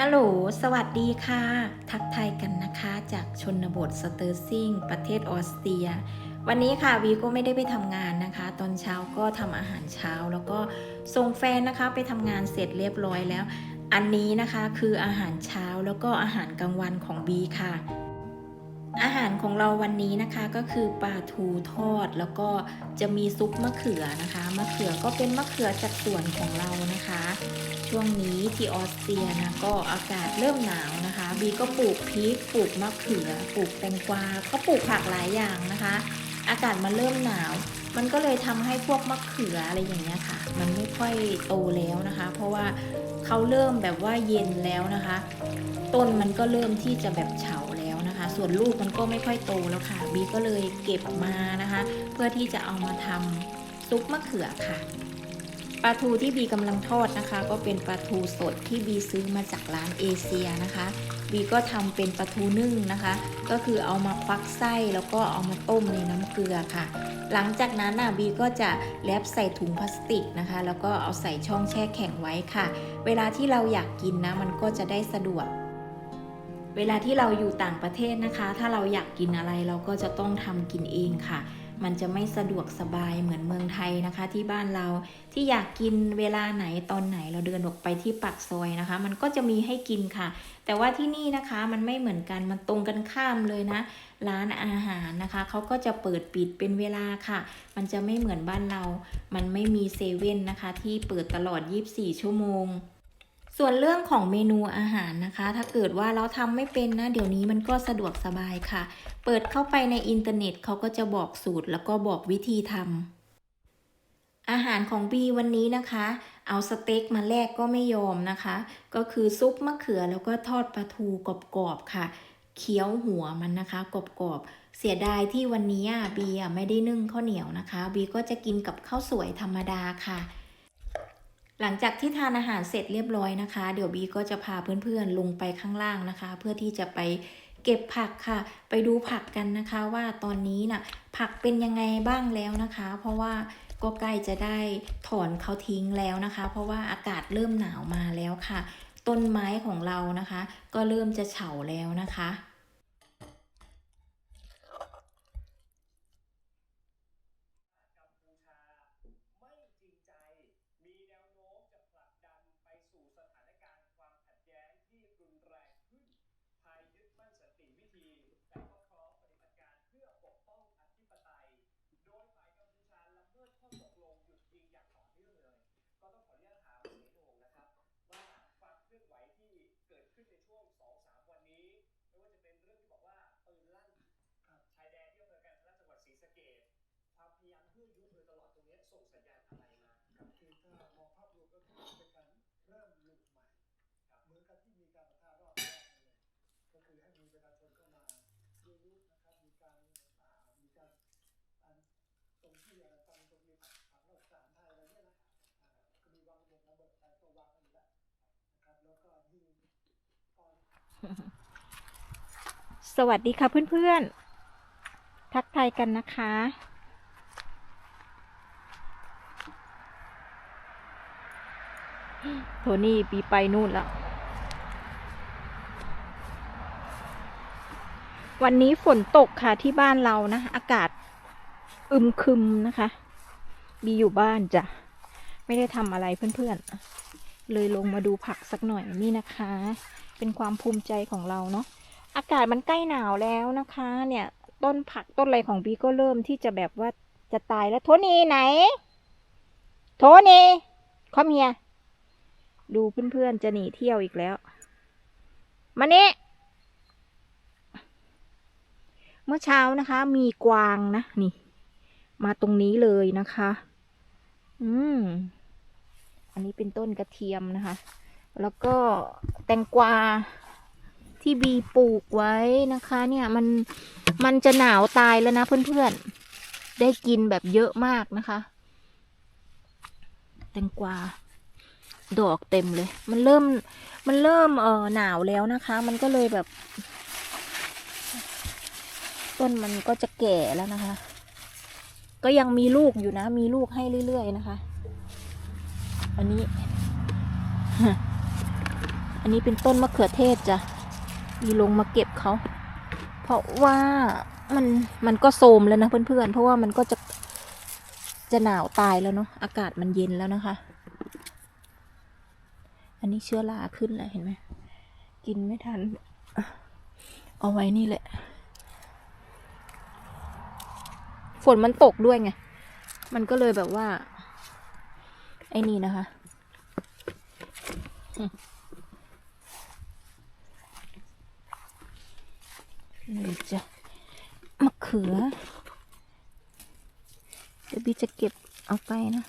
ฮัลโหล สวัสดีค่ะ ทักทายกันนะคะ จากชนบทสเตอร์ซิงประเทศออสเตรีย วันนี้ค่ะวีก็ไม่ได้ไปทำงานนะคะ ตอนเช้าก็ทำอาหารเช้า แล้วก็ส่งแฟนนะคะไปทำงานเสร็จเรียบร้อยแล้ว อันนี้นะคะคืออาหารเช้าแล้วก็อาหารกลางวันของบีค่ะ อาหารของเราวันนี้นะคะก็คือปลาทูทอดแล้วก็จะมีซุปมะเขือนะคะมะเขือก็เป็นมะเขือจากสวนของเรานะคะ ช่วงนี้ที่ออสเตรียนะก็อากาศเริ่มหนาวนะคะบีก็ปลูกพริกปลูกมะเขือ ปลูกแตงกวาก็ปลูกผักหลายอย่างนะคะ อากาศมันเริ่มหนาว มันก็เลยทำให้พวกมะเขืออะไรอย่างเงี้ยค่ะ มันไม่ค่อยโตแล้วนะคะ เพราะว่าเขาเริ่มแบบว่าเย็นแล้วนะคะ ต้นมันก็เริ่มที่จะแบบเฉา ส่วนลูกมันก็ไม่ค่อยโตแล้วค่ะบีก็เลยเก็บมานะคะ เพื่อที่จะเอามาทำซุปมะเขือค่ะปลาทูที่บีกำลังทอดนะคะ ก็เป็นปลาทูสดที่บีซื้อมาจากร้านเอเชียนะคะบีก็ทำเป็นปลาทูนึ่งนะคะ ก็คือเอามาควักไส้แล้วก็เอามาต้มในน้ำเกลือค่ะ หลังจากนั้นน่ะบีก็จะแรปใส่ถุงพลาสติกนะคะ แล้วก็เอาใส่ช่องแช่แข็งไว้ค่ะ เวลาที่เราอยากกินนะมันก็จะได้สะดวก เวลาที่เราอยู่ต่างประเทศนะคะ ถ้าเราอยากกินอะไรเราก็จะต้องทำกินเองค่ะ มันจะไม่สะดวกสบายเหมือนเมืองไทยนะคะ ที่บ้านเราที่อยากกินเวลาไหนตอนไหนเราเดินออกไปที่ปากซอยนะคะ มันก็จะมีให้กินค่ะ แต่ว่าที่นี่นะคะมันไม่เหมือนกันมันตรงกันข้ามเลยนะ ร้านอาหารนะคะเขาก็จะเปิดปิดเป็นเวลาค่ะ มันจะไม่เหมือนบ้านเรา มันไม่มีเซเว่นนะคะ ที่เปิดตลอด 24 ชั่วโมง ส่วนเรื่องของเมนูอาหารนะคะ ถ้าเกิดว่าเราทำไม่เป็นนะเดี๋ยวนี้มันก็สะดวกสบายค่ะ เปิดเข้าไปในอินเทอร์เน็ตเขาก็จะบอกสูตรแล้วก็บอกวิธีทำอาหารของบีวันนี้นะคะ เอาสเต็กมาแลกก็ไม่ยอมนะคะ ก็คือซุปมะเขือแล้วก็ทอดปลาทูกรอบๆค่ะ เคี้ยวหัวมันนะคะกรอบๆเสียดายที่วันนี้บีไม่ได้นึ่งข้าวเหนียวนะคะบีก็จะกินกับข้าวสวยธรรมดาค่ะ หลังจากที่ทานอาหารเสร็จเรียบร้อยนะคะ เดี๋ยวบีก็จะพาเพื่อนๆลงไปข้างล่างนะคะ เพื่อที่จะไปเก็บผักค่ะ ไปดูผักกันนะคะว่าตอนนี้น่ะผักเป็นยังไงบ้างแล้วนะคะ เพราะว่าก็ใกล้จะได้ถอนเขาทิ้งแล้วนะคะ เพราะว่าอากาศเริ่มหนาวมาแล้วค่ะ ต้นไม้ของเรานะคะ ก็เริ่มจะเฉาแล้วนะคะ กัมพูชาไม่จริงใจ มีแนวโน้มจะผลักดันไปสู่สถานการณ์ความขัดแย้งที่รุนแรงขึ้น ภายยึดมั่นสันติวิธี แต่ก็พร้อมปฏิบัติการเพื่อปกป้องอธิปไตย โดยฝ่ายกัมพูชาละเมิดข้อตกลงหยุดยิงอย่างต่อเนื่องเลย ก็ต้องขออนุญาตถามเสโหนงนะครับ ว่าความเคลื่อนไหวที่เกิดขึ้นในช่วง 2-3 วันนี้ ไม่ว่าจะเป็นเรื่องที่บอกว่า ปืนลั่นชายแดนที่อำเภอการทะลักจังหวัดศรีสะเกษความพยายามยั่วยุโดยตลอดตรงเนี้ยส่งสัญญาณอะไรมาครับคือถ้ามองภาพรวมก็คือเป็นการเริ่มลูกใหม่ครับเหมือนกับที่มีการประทะรอบแรกนั่นเลยก็คือให้มีประชาชนเข้ามาเรียนรู้นะครับ มีการอ่ามีการอันตรงที่อะไรตอนตรงนี้ผักผักนอกสถานไทยอะไรเนี่ยนะอ่าก็มีวางระบบระเบิดแต่ตัววางกันอยู่แล้วนะครับ แล้วก็ยิงตอน สวัสดีค่ะเพื่อนๆ ทักทายกันนะคะ โทนี่ปีไปนู่นแล้ว วันนี้ฝนตกค่ะที่บ้านเรานะ อากาศอึมครึมนะคะ บีอยู่บ้านจ้ะ ไม่ได้ทำอะไรเพื่อนๆ เลยลงมาดูผักสักหน่อยนี่นะคะ เป็นความภูมิใจของเราเนาะ อากาศมันใกล้หนาวแล้วนะคะ เนี่ย ต้นผักต้นอะไรของบีก็เริ่มที่จะแบบว่าจะตายแล้ว โทนี่ไหน โทนี่คอมเฮียดูเพื่อนๆจะหนีเที่ยวอีกแล้ว มานี่เมื่อเช้านะคะ มีกวางนะนี่ มาตรงนี้เลยนะคะ อืม อันนี้เป็นต้นกระเทียมนะคะ แล้วก็แตงกวา ที่บีปลูกไว้นะคะ เนี่ยมันมันจะหนาวตายแล้วนะเพื่อนๆ ได้กินแบบเยอะมากนะคะ แตงกวาดอกเต็มเลย มันเริ่มมันเริ่มเออหนาวแล้วนะคะ มันก็เลยแบบ ต้นมันก็จะแก่แล้วนะคะ ก็ยังมีลูกอยู่นะ มีลูกให้เรื่อยๆนะคะ อันนี้ออันนี้เป็นต้นมะเขือเทศจ้ะ มีลงมาเก็บเขา เพราะว่ามันมันก็โทมแล้วนะเพื่อนๆ เพราะว่ามันก็จะจะหนาวตายแล้วเนาะอากาศมันเย็นแล้วนะคะ อันนี้เชื้อราขึ้นแล้วเห็นไหมกินไม่ทัน เอาไว้นี่แหละ ฝนมันตกด้วยไง มันก็เลยแบบว่า ไอ้นี่นะคะ นี่จ้ะมะเขือ เดี๋ยวบีจะเก็บเอาไปนะ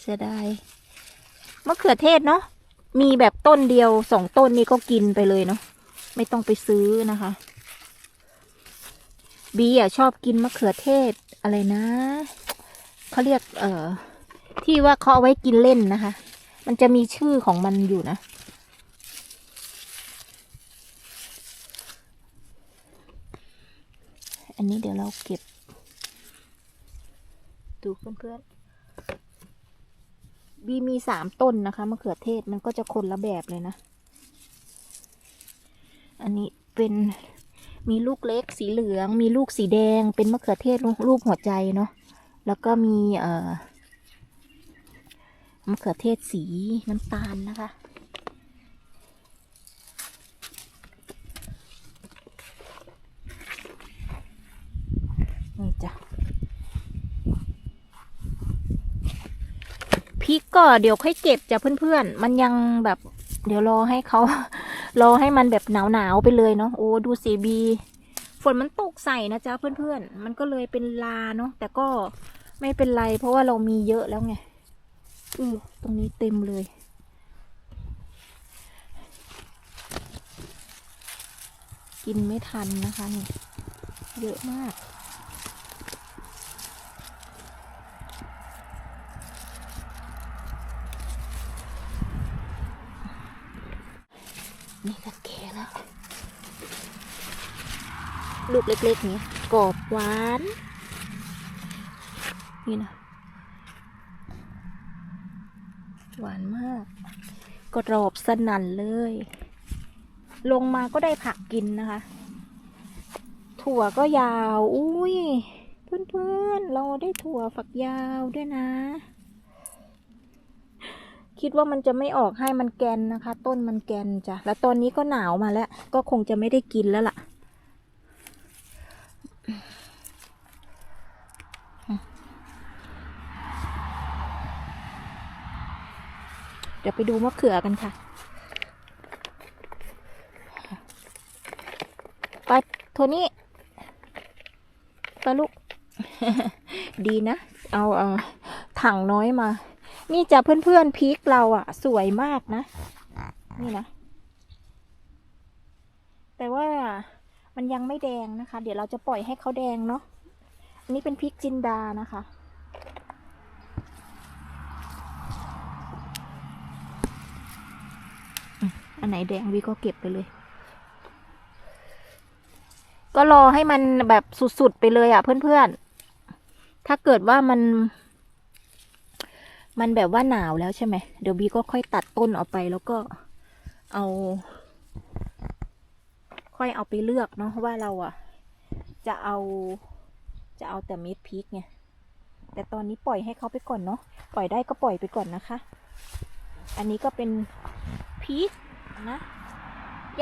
เสียดายมะเขือเทศเนาะมีแบบต้นเดียวสองต้นนี้ก็กินไปเลยเนาะไม่ต้องไปซื้อนะคะ บีอะชอบกินมะเขือเทศอะไรนะเขาเรียกเอ่อที่ว่าเขาเอาไว้กินเล่นนะคะ มันจะมีชื่อของมันอยู่นะ อันนี้เดี๋ยวเราเก็บ ดูเพื่อนๆบีมีสามต้นนะคะมะเขือเทศมันก็จะคนละแบบเลยนะ อันนี้เป็นมีลูกเล็กสีเหลือง มีลูกสีแดง เป็นมะเขือเทศรูปหัวใจเนาะแล้วก็มีเอ่อมะเขือเทศสีน้ำตาลนะคะ นี่จ้ะ พริกก็เดี๋ยวค่อยเก็บจ้ะเพื่อนๆ มันยังแบบ เดี๋ยวรอให้เขา รอให้มันแบบหนาวๆไปเลยเนาะโอ้ดูสีบี ฝนมันตกใส่นะจ๊ะเพื่อนๆ มันก็เลยเป็นลาเนาะแต่ก็ไม่เป็นไร เพราะว่าเรามีเยอะแล้วไงอือตรงนี้เต็มเลย กินไม่ทันนะคะนี่เยอะมาก นี่ก็แก่แล้ว ลูกเล็กๆนี้กรอบหวาน นี่นะ หวานมากกรอบสนั่นเลย ลงมาก็ได้ผักกินนะคะ ถั่วก็ยาว อุ้ย เพื่อนๆ เราได้ถั่วฝักยาวด้วยนะ คิดว่ามันจะไม่ออกให้มันแกนนะคะ ต้นมันแกนจ้ะแล้วตอนนี้ก็หนาวมาแล้ว ก็คงจะไม่ได้กินแล้วล่ะ เดี๋ยวไปดูมะเขือกันค่ะไปโทนี่ไปลูก ดีนะ เอาเออถังน้อยมา นี่จะเพื่อนๆพริกเราอะสวยมากนะ นี่นะ แต่ว่ามันยังไม่แดงนะคะ เดี๋ยวเราจะปล่อยให้เขาแดงเนาะอันนี้เป็นพริกจินดานะคะ อันไหนแดงวีก็เก็บไปเลย ก็รอให้มันแบบสุดๆไปเลยอะเพื่อนๆ ถ้าเกิดว่ามัน มันแบบว่าหนาวแล้วใช่ไหม เดี๋ยวบีก็ค่อยตัดต้นออกไปแล้วก็เอา ค่อยเอาไปเลือกเนาะว่าเราอะ จะเอาจะเอาแต่เม็ดพริกไงแต่ตอนนี้ปล่อยให้เขาไปก่อนเนาะปล่อยได้ก็ปล่อยไปก่อนนะคะ อันนี้ก็เป็นพริกนะ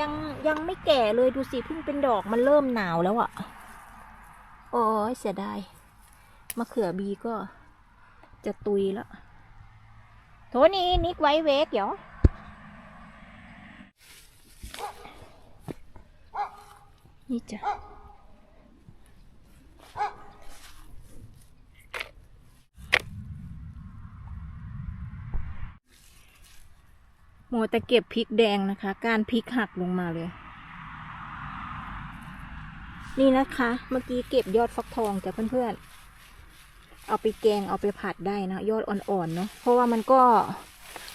ยังยังไม่แก่เลยดูสิเพิ่งเป็นดอกมันเริ่มหนาวแล้วอะ่ะ โอ้ยเสียดายมะเขือบีก็จะตุยแล้ว โทนี่นิกไว้เวกเดี๋ยวนี่จ้ะหมต่เก็บพริกแดงนะคะ การพริกหักลงมาเลย นี่นะคะ เมื่อกี้เก็บยอดฟักทองจ้ะเพื่อนๆ เอาไปแกงเอาไปผัดได้นะยอดอ่อนๆเนาะเพราะว่ามันก็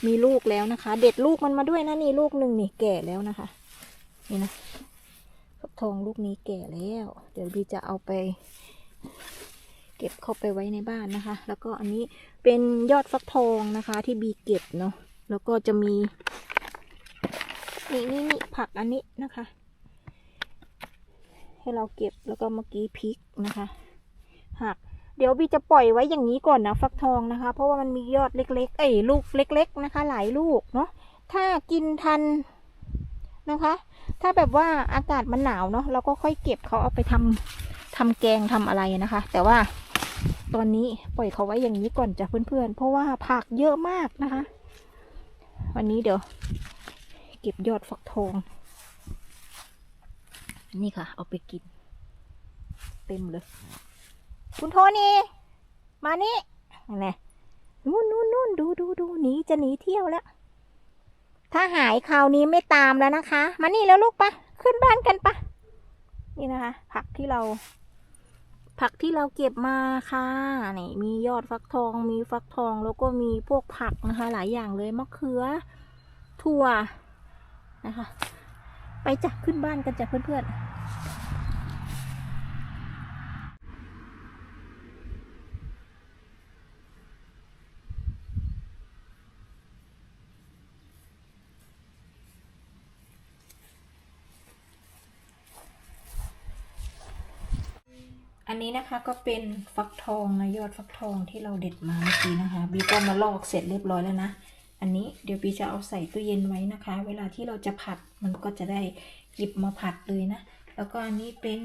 มีลูกแล้วนะคะ เด็ดลูกมันมาด้วยนะนี่ลูกหนึ่งนี่แก่แล้วนะคะ นี่นะฟักทองลูกนี้แก่แล้ว เดี๋ยวบีจะเอาไป เก็บเข้าไปไว้ในบ้านนะคะ แล้วก็อันนี้เป็นยอดฟักทองนะคะ ที่บีเก็บเนาะแล้วก็จะมีนี่นี่นี่ผักอันนี้นะคะ ให้เราเก็บแล้วก็เมื่อกี้พริกนะคะ หัก เดี๋ยวบีจะปล่อยไว้อย่างนี้ก่อนนะฟักทองนะคะ เพราะว่ามันมียอดเล็ก ๆ เอ้ยลูกเล็ก ๆ นะคะ หลายลูกเนาะถ้ากินทันนะคะ ถ้าแบบว่าอากาศมันหนาวเนาะเราก็ค่อยเก็บเขาเอาไปทำทำแกงทำอะไรนะคะ แต่ว่าตอนนี้ปล่อยเขาไว้อย่างนี้ก่อนจ้ะเพื่อนๆ เพราะว่าผักเยอะมากนะคะ วันนี้เดี๋ยว เก็บยอดฟักทอง นี่ค่ะ เอาไปกิน เต็มเลย คุณโทนี่ มานี่อะไรนู่นนู่นนู่นดูดูดูหนีจะหนีเที่ยวแล้ว ถ้าหายคราวนี้ไม่ตามแล้วนะคะ มานี่แล้วลูกปะขึ้นบ้านกันปะนี่นะคะ ผักที่เรา ผักที่เราเก็บมาค่ะนี่มียอดฟักทอง มีฟักทองแล้วก็มีพวกผักนะคะ หลายอย่างเลยมะเขือ ถั่วนะคะ ไปจ้ะขึ้นบ้านกันจ้ะเพื่อนๆ อันนี้นะคะก็เป็นฟักทองนะยอดฟักทองที่เราเด็ดมาเมื่อกี้นะคะบีก็มาลอกเสร็จเรียบร้อยแล้วนะอันนี้เดี๋ยวบีจะเอาใส่ตู้เย็นไว้นะคะ เวลาที่เราจะผัดมันก็จะได้หยิบมาผัดเลยนะ แล้วก็อันนี้เป็น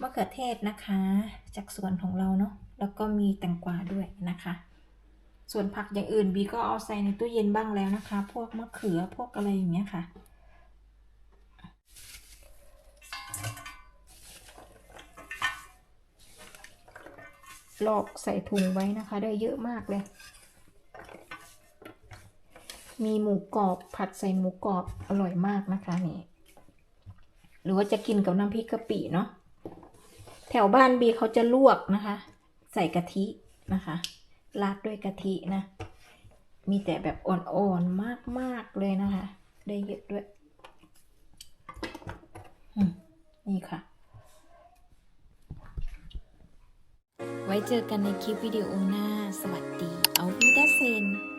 มะเขือเทศนะคะ จากสวนของเราเนาะแล้วก็มีแตงกวาด้วยนะคะ ส่วนผักอย่างอื่นบีก็เอาใส่ในตู้เย็นบ้างแล้วนะคะ พวกมะเขือพวกอะไรอย่างเงี้ยค่ะ ลอกใส่ถุงไว้นะคะ ได้เยอะมากเลย มีหมูกรอบผัดใส่หมูกรอบอร่อยมากนะคะนี่ หรือว่าจะกินกับน้ำพริกกะปิเนาะ แถวบ้านบีเขาจะลวกนะคะ ใส่กะทินะคะราดด้วยกะทินะ มีแต่แบบอ่อนๆมากๆเลยนะคะ ได้เยอะด้วยอืมนี่ค่ะ ไว้เจอกันในคลิปวิดีโอหน้า สวัสดี เอาวิดาเซน